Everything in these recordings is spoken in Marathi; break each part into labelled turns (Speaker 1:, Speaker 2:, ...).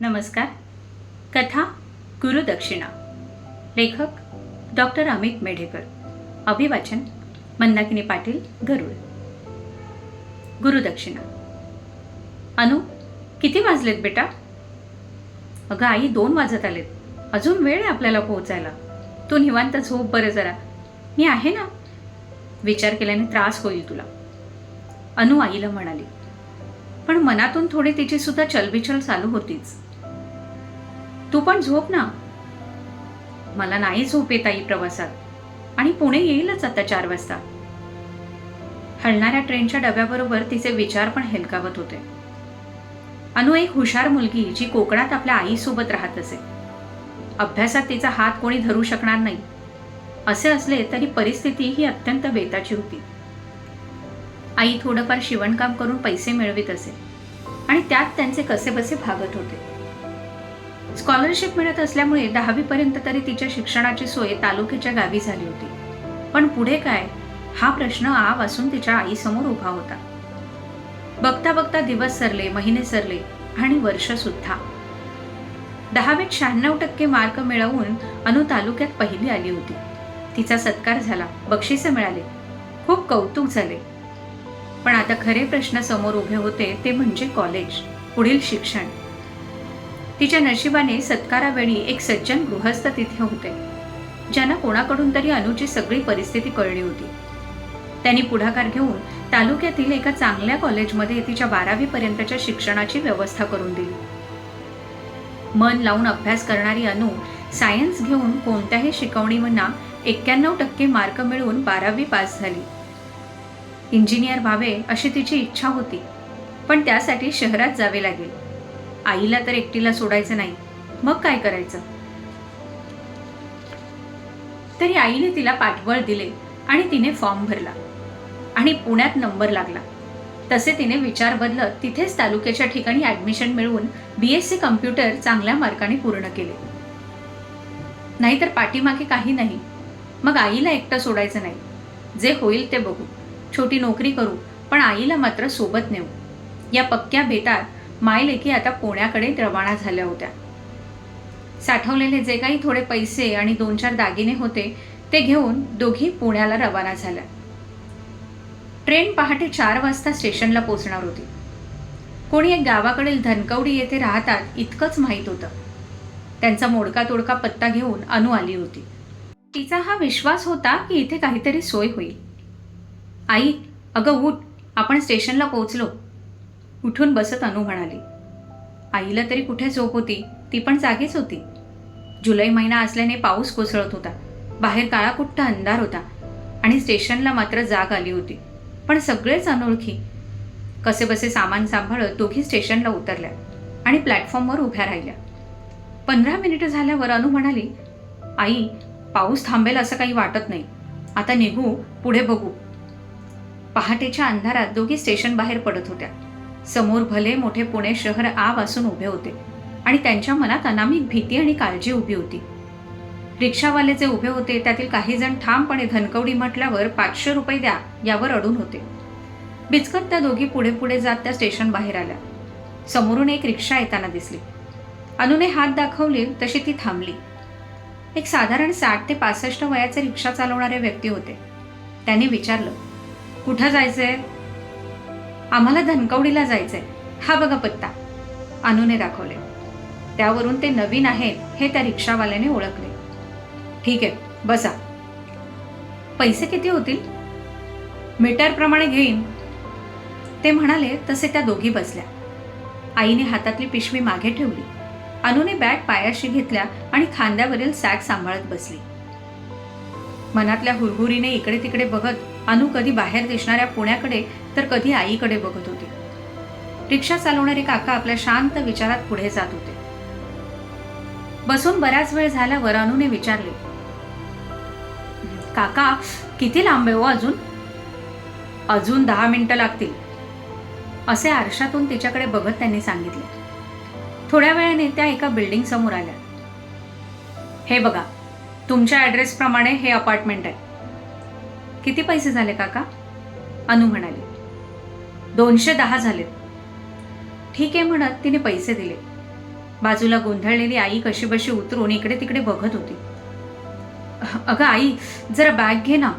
Speaker 1: नमस्कार. कथा गुरुदक्षिणा. लेखक डॉक्टर अमित मेढेकर. अभिवाचन मंदाकिनी पाटील गरुड. गुरुदक्षिणा. अनु किती वाजलेत बेटा? अगं आई दोन वाजत आलेत. अजून वेळ आहे आपल्याला पोहोचायला. तू निवांत झोप बरं जरा. मी आहे ना? विचार केल्याने त्रास होईल तुला. अनु आईला म्हणाली. पण मनातून थोडी तिची सुद्धा चलबिचल चालू होतीच. तू पण झोप ना. मला नाही झोप येत आई प्रवासात. आणि पुणे येईलच आता चार वाजता. हलणाऱ्या ट्रेनच्या डब्याबरोबर तिचे विचार पण हेलकावत होते. अनु एक हुशार मुलगी जी कोकणात आपल्या आईसोबत राहत असे. अभ्यासात तिचा हात कोणी धरू शकणार नाही. असे असले तरी परिस्थिती ही अत्यंत बेताची होती. आई थोडंफार शिवणकाम करून पैसे मिळवित असे. आणि त्यात त्यांचे कसेबसे भागत होते. स्कॉलरशिप मिळत असल्यामुळे दहावीपर्यंत तरी तिच्या शिक्षणाची सोय तालुक्याच्या गावी झाली होती. पण पुढे काय? हा प्रश्न आव असून तिच्या आईसमोर उभा होता. बघता बघता दिवस सरले महिने सरले आणि वर्ष सुद्धा. दहावीत शहाण्णव टक्के मार्क मिळवून अनु तालुक्यात पहिली आली होती. तिचा सत्कार झाला बक्षिसे मिळाले खूप कौतुक झाले. पण आता खरे प्रश्न समोर उभे होते ते म्हणजे कॉलेज पुढील शिक्षण. तिच्या नशिबाने सत्कारावेळी एक सज्जन गृहस्थ तिथे होते. ज्यांना कोणाकडून तरी अनुची सगळी परिस्थिती कळली होती. त्यांनी पुढाकार घेऊन तालुक्यातील एका चांगल्या कॉलेजमध्ये तिच्या बारावी पर्यंतच्या शिक्षणाची व्यवस्था करून दिली. मन लावून अभ्यास करणारी अनु सायन्स घेऊन कोणत्याही शिकवणींना एक्क्याण्णव टक्के मार्क मिळवून बारावी पास झाली. इंजिनियर व्हावे अशी तिची इच्छा होती पण त्यासाठी शहरात जावे लागेल. आईला तर एकटीला सोडायचं नाही. मग काय करायचं? तरी आईने तिला पाठबळ दिले आणि तिने फॉर्म भरला आणि पुण्यात नंबर लागला. तसे तिने विचार बदलत तिथेच तालुक्याच्या ठिकाणी ऍडमिशन मिळवून बी एस सी कम्प्युटर चांगल्या मार्काने पूर्ण केले. नाहीतर पाठीमागे काही नाही. मग आईला एकटं सोडायचं नाही. जे होईल ते बघू. छोटी नोकरी करू पण आईला मात्र सोबत नेऊ. या पक्क्या बेतात मायलेकी आता पुण्याकडे रवाना झाल्या होत्या. साठवलेले जे काही थोडे पैसे आणि दोन चार दागिने होते ते घेऊन दोघी पुण्याला रवाना झाल्या. ट्रेन पहाटे चार वाजता स्टेशनला पोहोचणार होती. कोणी एक गावाकडील धनकवडी येथे राहतात इतकंच माहीत होतं. त्यांचा मोडका तोडका पत्ता घेऊन अनु आली होती. तिचा हा विश्वास होता की इथे काहीतरी सोय होईल. आई अगं उठ आपण स्टेशनला पोहोचलो. उठून बसत अनु म्हणाली आईला तरी कुठे झोप होती? ती पण जागीच होती. जुलै महिना असल्याने पाऊस कोसळत होता. बाहेर काळाकुट्ट अंधार होता आणि स्टेशनला मात्र जाग आली होती. पण सगळेच अनोळखी. कसेबसे सामान सांभाळत दोघी स्टेशनला उतरल्या आणि प्लॅटफॉर्मवर उभ्या राहिल्या. पंधरा मिनिटं झाल्यावर अनु म्हणाली आई पाऊस थांबेल असं काही वाटत नाही. आता निघू पुढे बघू. पहाटेच्या अंधारात दोघी स्टेशन बाहेर पडत होत्या. समोर भले मोठे पुणे शहर आ वासून उभे होते. आणि त्यांच्या मनात अनामिक भीती आणि काळजी उभी होती. रिक्षावाले जे उभे होते त्यातील काही जण ठामपणे धनकवडी म्हटल्यावर पाचशे रुपये द्या यावर अडून होते. बिचकत त्या दोघी पुढे पुढे जात त्या स्टेशन बाहेर आल्या. समोरून एक रिक्षा येताना दिसली. अनुने हात दाखवले तशी ती थांबली. एक साधारण साठ ते पासष्ट वयाचे रिक्षा चालवणारे व्यक्ती होते. त्यांनी विचारलं कुठं जायचंय? आम्हाला धनकवडीला जायचंय. हा बघा पत्ता. अनुने दाखवले. त्यावरून ते नवीन आहेत हे त्या रिक्षावाल्याने ओळखले. ठीक आहे बसा. पैसे किती होतील? मीटरप्रमाणे घेईन. ते म्हणाले तसे त्या दोघी बसल्या. आईने हातातली पिशवी मागे ठेवली. अनुने बॅग पायाशी घेतल्या आणि खांद्यावरील सॅक सांभाळत बसली. मनातल्या हुरहुरीने इकडे तिकडे बघत अनु कधी बाहेर दिसणाऱ्या पुण्याकडे तर कधी आईकडे बघत होती. रिक्षा चालवणारे काका आपल्या शांत विचारात पुढे जात होते. बसून बराच वेळ झाल्यावर अनुने विचारले काका किती लांब आहे हो अजून? अजून दहा मिनिटं लागतील असे आरशातून तिच्याकडे बघत त्यांनी सांगितले. थोड्या वेळाने त्या एका बिल्डिंग समोर आल्या. हे बघा तुमच्या ॲड्रेसप्रमाणे हे अपार्टमेंट आहे. किती पैसे झाले काका? अनु म्हणाली. दोनशे दहा झालेत. ठीक आहे म्हणत तिने पैसे दिले. बाजूला गोंधळलेली आई कशी बशी उतरून इकडे तिकडे बघत होती. अगं आई जरा बॅग घे ना.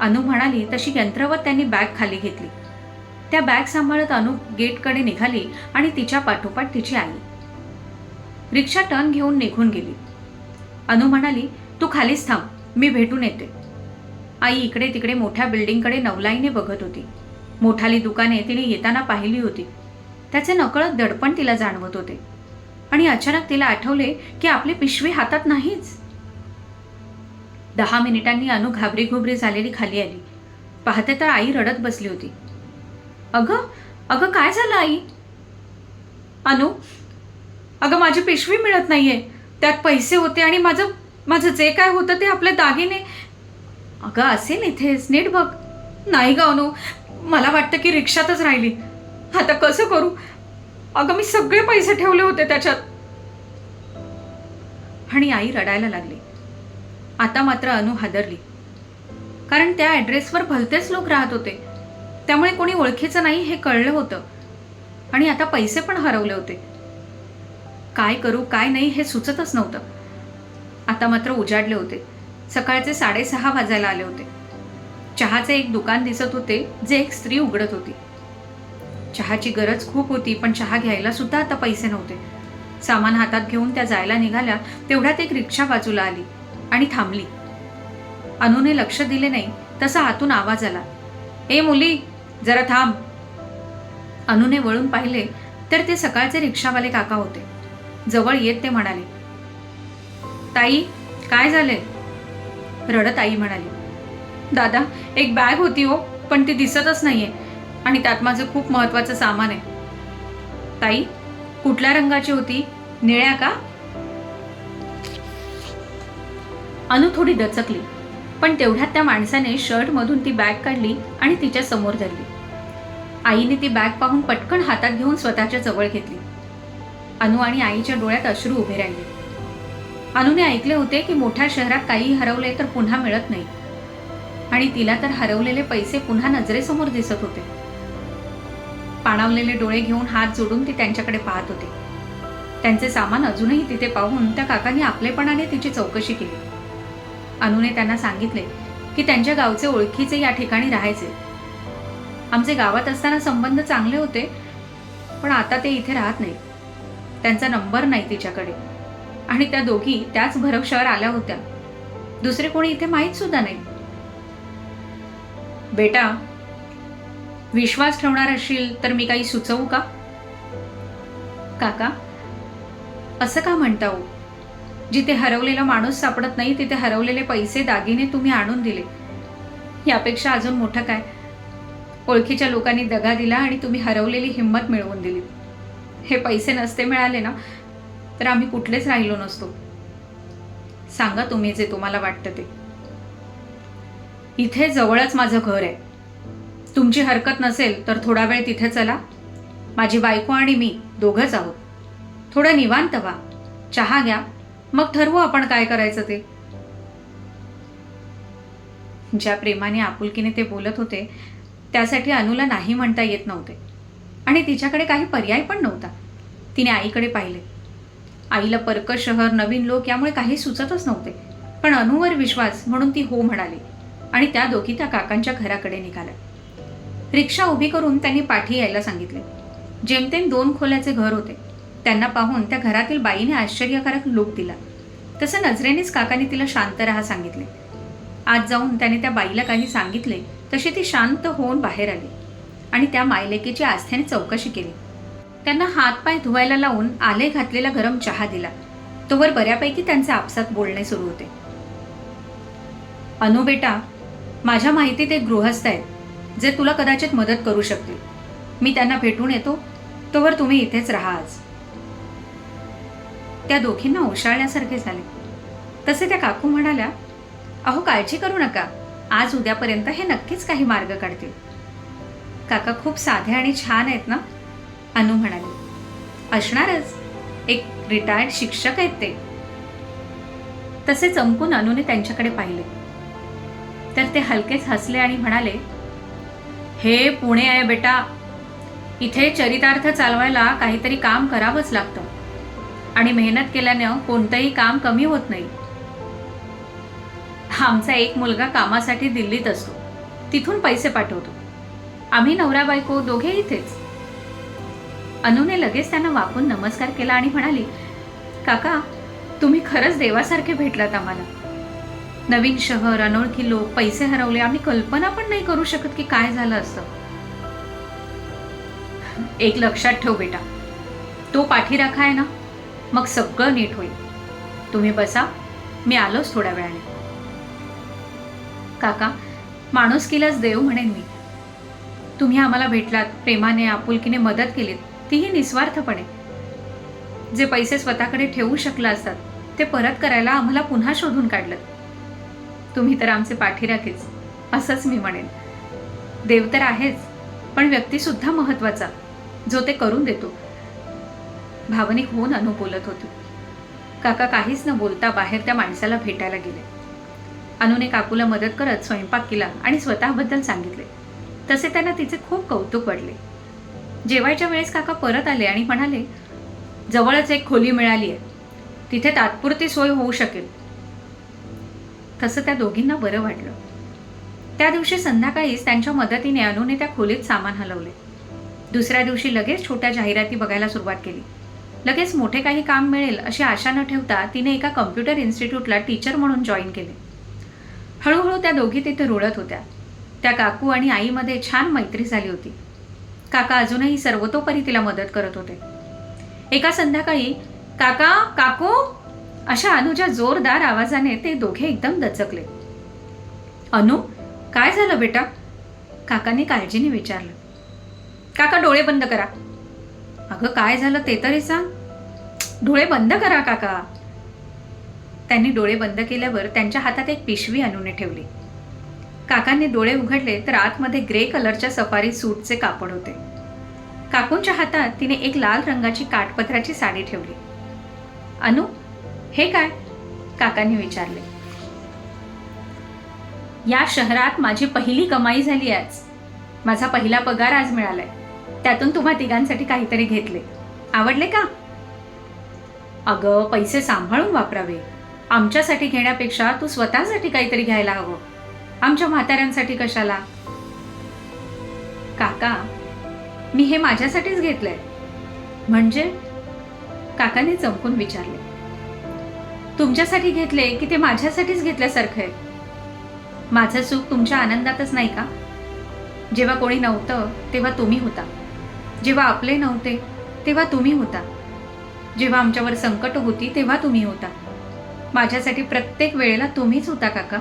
Speaker 1: अनु म्हणाली तशी यंत्रवत त्यांनी बॅग खाली घेतली. त्या बॅग सांभाळत अनु गेटकडे निघाली आणि तिच्या पाठोपाठ तिची आई. रिक्षा टर्न घेऊन निघून गेली. अनु म्हणाली तू खालीच थांब मी भेटून येते. आई इकडे तिकडे मोठ्या बिल्डिंगकडे नवलाईने बघत होती. मोठाली दुकाने तिने येताना पाहिली होती. त्याचे नकळत दडपण तिला जाणवत होते. आणि अचानक तिला आठवले की आपली पिशवी हातात नाहीच. दहा मिनिटांनी अनु घाबरी घुबरी झालेली खाली आली. पाहते तर आई रडत बसली होती. अगं अगं काय झालं आई? अनु अगं माझी पिशवी मिळत नाहीये. त्यात पैसे होते आणि माझं माझं जे काय होतं ते आपले दागिने अगं असेल इथेच नीट बघ. नाही गं अनु मला वाटतं की रिक्षातच राहिली. आता कसं करू? अगं मी सगळे पैसे ठेवले होते त्याच्यात. आणि आई रडायला लागली. आता मात्र अनु हादरली. कारण त्या ॲड्रेसवर भलतेच लोक राहत होते. त्यामुळे कोणी ओळखीचं नाही हे कळलं होतं. आणि आता पैसे पण हरवले होते. काय करू काय नाही हे सुचतच नव्हतं. आता मात्र उजाडले होते. सकाळचे साडेसहा वाजायला आले होते. चहाचे एक दुकान दिसत होते जे एक स्त्री उघडत होती. चहाची गरज खूप होती पण चहा घ्यायला सुद्धा आता पैसे नव्हते. सामान हातात घेऊन त्या जायला निघाल्या तेवढ्यात एक रिक्षा बाजूला आली आणि थांबली. अनुने लक्ष दिले नाही तसा आतून आवाज आला. ए मुली जरा थांब. अनुने वळून पाहिले तर ते सकाळचे रिक्षावाले काका होते. जवळ येत ते म्हणाले ताई काय झाले रडत आई म्हणाली. दादा एक बॅग होती हो पण ती दिसतच नाहीये आणि त्यात माझं खूप महत्वाचं सामान आहे. ताई कुठल्या रंगाची होती? निळ्या का? अनु थोडी दचकली पण तेवढ्यात त्या माणसाने शर्टमधून ती बॅग काढली आणि तिच्या समोर धरली. आईने ती बॅग पाहून पटकन हातात घेऊन स्वतःच्या जवळ घेतली. अनु आणि आईच्या डोळ्यात अश्रू उभे राहिले. अनुने ऐकले होते की मोठ्या शहरात काही हरवले तर पुन्हा मिळत नाही. आणि तिला तर हरवलेले पैसे पुन्हा नजरेसमोर दिसत होते. पाणावलेले डोळे घेऊन हात जोडून ती त्यांच्याकडे पाहत होती. त्यांचे सामान अजूनही तिथे पाहून त्या काकांनी आपलेपणाने तिची चौकशी केली. अनुने त्यांना सांगितले की त्यांच्या गावचे ओळखीचे या ठिकाणी राहायचे. आमचे गावात असताना संबंध चांगले होते पण आता ते इथे राहत नाही. त्यांचा नंबर नाही तिच्याकडे. आणि त्या दोघी त्याच भरवशावर आल्या होत्या. दुसरे कोणी इथे माहीत सुद्धा नाही. बेटा विश्वास ठेवणार असशील तर मी काही सुचवू का? काका असं का म्हणता हो? जिथे हरवलेला माणूस सापडत नाही तिथे हरवलेले पैसे दागिने तुम्ही आणून दिले. यापेक्षा अजून मोठं काय? ओळखीच्या लोकांनी दगा दिला आणि तुम्ही हरवलेली हिंमत मिळवून दिली. हे पैसे नसते मिळाले ना? तर आम्ही कुठलेच राहिलो नसतो. सांगा तुम्ही जे तुम्हाला वाटतं ते. इथे जवळच माझं घर आहे. तुमची हरकत नसेल तर थोडा वेळ तिथे चला. माझी बायको आणि मी दोघंच आहोत. थोडं निवांत व्हा. चहा घ्या. मग ठरवू आपण काय करायचं ते. ज्या प्रेमाने आपुलकीने ते बोलत होते त्यासाठी अनुला नाही म्हणता येत नव्हते. आणि तिच्याकडे काही पर्याय पण नव्हता. तिने आईकडे पाहिले. आईला परक शहर नवीन लोक यामुळे काही सुचतच नव्हते. पण अनुवर विश्वास म्हणून ती हो म्हणाली आणि त्या दोघी त्या काकांच्या घराकडे निघाल्या. रिक्षा उभी करून त्यांनी पाठी यायला सांगितले. जेमतेम दोन खोल्याचे घर होते त्यांना पाहून त्या घरातील बाईने आश्चर्यकारक लूक दिला. तसं नजरेनेच काकाने तिला शांत राहा सांगितले. आज जाऊन त्याने त्या बाईला काही सांगितले तशी ती शांत होऊन बाहेर आली आणि त्या मायलेकीची आस्थेने चौकशी केली. त्यांना हातपाय धुवायला लावून आले घातलेला गरम चहा दिला. तोवर बऱ्यापैकी त्यांचे आपसात बोलणे सुरू होते. अनु बेटा माझ्या माहितीत एक गृहस्थ आहेत जे तुला कदाचित मदत करू शकतील. मी त्यांना भेटून येतो तोवर तुम्ही इथेच राहा आज. त्या दोघींना ओशाळण्यासारखे झाले. तसे त्या काकू म्हणाल्या अहो काळजी करू नका. आज उद्यापर्यंत हे नक्कीच काही मार्ग काढतील. काका खूप साधे आणि छान आहेत ना? अनु म्हणाली. असणारच. एक रिटायर्ड शिक्षक आहेत ते. तसे चमकून अनुने त्यांच्याकडे पाहिले. तर ते हलकेच हसले आणि म्हणाले हे पुणे आहे बेटा. इथे चरितार्थ चालवायला काहीतरी काम करावंच लागतं. आणि मेहनत केल्यानं कोणतंही काम कमी होत नाही. आमचा एक मुलगा कामासाठी दिल्लीत असतो. तिथून पैसे पाठवतो. आम्ही नवरा बायको दोघे इथेच. अनुने लगेच त्यांना वाकून नमस्कार केला आणि म्हणाली काका तुम्ही खरंच देवासारखे भेटलात आम्हाला. नवीन शहर अनोळखी लोक पैसे हरवले आम्ही कल्पना पण नाही करू शकत की काय झालं असतं एक लक्षात ठेव बेटा. तो पाठीराखा आहे ना मग सगळं नीट होईल. तुम्ही बसा मी आलोच थोड्या वेळाने. काका माणुसकीलाच देव म्हणेन मी. तुम्ही आम्हाला भेटलात प्रेमाने आपुलकीने मदत केलीत. तीही निस्वार्थपणे. जे पैसे स्वतःकडे ठेवू शकला असतात ते परत करायला आम्हाला पुन्हा शोधून काढलं. तुम्ही तर आमचे पाठीराखेच असंच मी म्हणेन. देव तर आहेच पण व्यक्तीसुद्धा महत्त्वाचा जो ते करून देतो. भावनिक होऊन अनु बोलत होती. काका काहीच न बोलता बाहेर त्या माणसाला भेटायला गेले. अनुने काकूला मदत करत स्वयंपाक केला आणि स्वतःबद्दल सांगितले. तसे त्यांना तिचे खूप कौतुक वाटले. जेवायच्या वेळेस काका परत आले आणि म्हणाले जवळच एक खोली मिळाली आहे. तिथे तात्पुरती सोय होऊ शकेल. तसं त्या दोघींना बरं वाटलं. त्या दिवशी संध्याकाळीच त्यांच्या मदतीने अनुने त्या खोलीत सामान हलवले. दुसऱ्या दिवशी लगेच छोट्या जाहिराती बघायला सुरुवात केली. लगेच मोठे काही काम मिळेल अशी आशा न ठेवता तिने एका कम्प्युटर इन्स्टिट्यूटला टीचर म्हणून जॉईन केले. हळूहळू त्या दोघी तिथे रुळत होत्या. त्या काकू आणि आईमध्ये छान मैत्री झाली होती. काका अजूनही सर्वतोपरी तिला मदत करत होते. एका संध्याकाळी काका काकू अशा अनुच्या जोरदार आवाजाने ते दोघे एकदम दचकले. अनु काय झालं बेटा? काकाने काळजीने विचारलं. काका डोळे बंद करा. अगं काय झालं ते तरी सांग. डोळे बंद करा काका. त्यांनी डोळे बंद केल्यावर त्यांच्या हातात एक पिशवी अनुने ठेवली. काकांनी डोळे उघडले तर आतमध्ये ग्रे कलरच्या सफारी सूटचे कापड होते. काकूंच्या हातात तिने एक लाल रंगाची काठपत्राची साडी ठेवली. अनु हे काय? काकांनी विचारले. या शहरात माझी पहिली कमाई झाली आज. माझा पहिला पगार आज मिळालाय. त्यातून तुम्हा तिघांसाठी काहीतरी घेतले. आवडले का? अगं पैसे सांभाळून वापरावे. आमच्यासाठी घेण्यापेक्षा तू स्वतःसाठी काहीतरी घ्यायला हवं. आमच्या म्हाताऱ्यांसाठी कशाला? काका मी हे माझ्यासाठीच घेतलंय. म्हणजे? काकाने चमकून विचारले. तुमच्यासाठी घेतले की ते माझ्यासाठीच घेतल्यासारखं आहे. माझं सुख तुमच्या आनंदातच नाही का? जेव्हा कोणी नव्हतं तेव्हा तुम्ही होता. जेव्हा आपले नव्हते तेव्हा तुम्ही होता. जेव्हा आमच्यावर संकट होती तेव्हा तुम्ही होता. माझ्यासाठी प्रत्येक वेळेला तुम्हीच होता काका.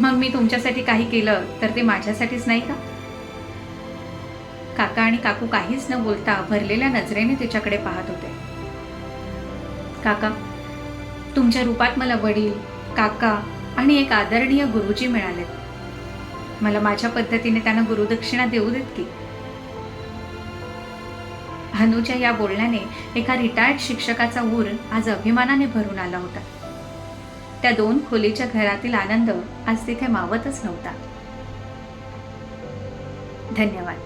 Speaker 1: मग मी तुमच्यासाठी काही केलं तर ते माझ्यासाठीच नाही का? काका आणि काकू काहीच न बोलता भरलेल्या नजरेने तिच्याकडे पाहत होते. काका तुमच्या रूपात मला वडील काका आणि एक आदरणीय गुरुजी मिळालेत. मला माझ्या पद्धतीने त्यांना गुरुदक्षिणा देऊ देत की. हनुच्या या बोलण्याने एका रिटायर्ड शिक्षकाचा ऊर आज अभिमानाने भरून आला होता. त्या दोन खोलीच्या घरातील आनंद आज तिथे मावतच नव्हता. धन्यवाद.